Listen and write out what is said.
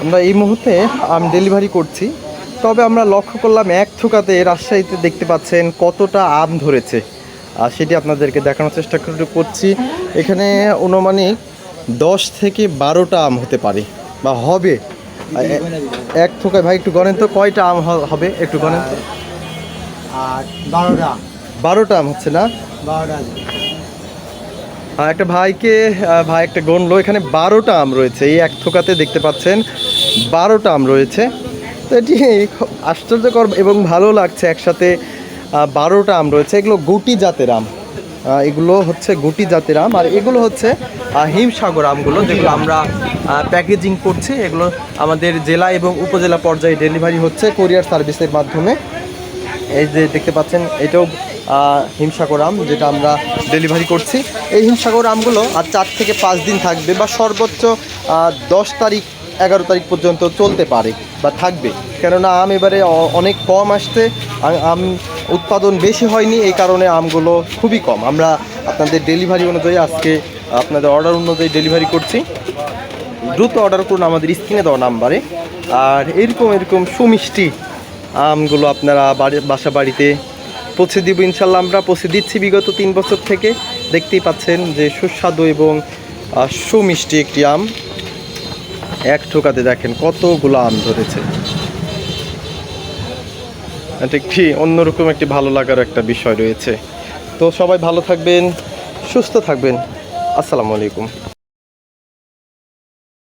আমরা এই মুহূর্তে আম ডেলিভারি করছি। তবে আমরা লক্ষ্য করলাম এক থোকাতে রাজশাহীতে দেখতে পাচ্ছেন কতটা আম ধরেছে। আর সেটি আপনাদেরকে দেখানোর চেষ্টা করে- করছি। এখানে অনুমানিক দশ থেকে বারোটা আম হতে পারে বা হবে। এক থোকায় ভাই একটু গণেন তো কয়টা আম হবে? একটু গণেন তো। আর বারোটা বারোটা আম হচ্ছে না? বারোটা একটা ভাইকে ভাই একটা গণলো এখানে বারোটা আম রয়েছে। এই এক থোকাতে দেখতে পাচ্ছেন বারোটা আম রয়েছে। তো এটি আশ্চর্যকর এবং ভালো লাগছে একসাথে বারোটা আম রয়েছে। এগুলো গুটি জাতের আম। এগুলো হচ্ছে গুটি জাতের আম। আর এগুলো হচ্ছে হিমসাগর আমগুলো যেগুলো আমরা প্যাকেজিং করছি। এগুলো আমাদের জেলা এবং উপজেলা পর্যায়ে ডেলিভারি হচ্ছে কোরিয়ার সার্ভিসের মাধ্যমে। এই যে দেখতে পাচ্ছেন, এটাও হিমসাগর আম যেটা আমরা ডেলিভারি করছি। এই হিমসাগর আমগুলো আর চার থেকে পাঁচ দিন থাকবে বা সর্বোচ্চ দশ তারিখ, এগারো তারিখ পর্যন্ত চলতে পারে বা থাকবে। কেননা আম এবারে অনেক কম আসতে আম উৎপাদন বেশি হয়নি, এই কারণে আমগুলো খুবই কম। আমরা আপনাদের ডেলিভারি অনুযায়ী আজকে, আপনাদের অর্ডার অনুযায়ী ডেলিভারি করছি। দ্রুত অর্ডার করুন আমাদের স্ক্রিনে দেওয়া নাম্বারে। আর এরকম এরকম সুমিষ্টি আমগুলো আপনারা বাড়ি, বাসা বাড়িতে পৌঁছে দিব ইনশাল্লাহ। আমরা পৌঁছে দিচ্ছি বিগত তিন বছর থেকে। দেখতেই পাচ্ছেন যে সুস্বাদু এবং সুমিষ্টি একটি আম। এক ঠোকাতে দেখেন কতগুলো আম ধরেছে। এটা একটি অন্যরকম একটি ভালো লাগার একটা বিষয় রয়েছে। তো সবাই ভালো থাকবেন, সুস্থ থাকবেন। আসসালামু আলাইকুম।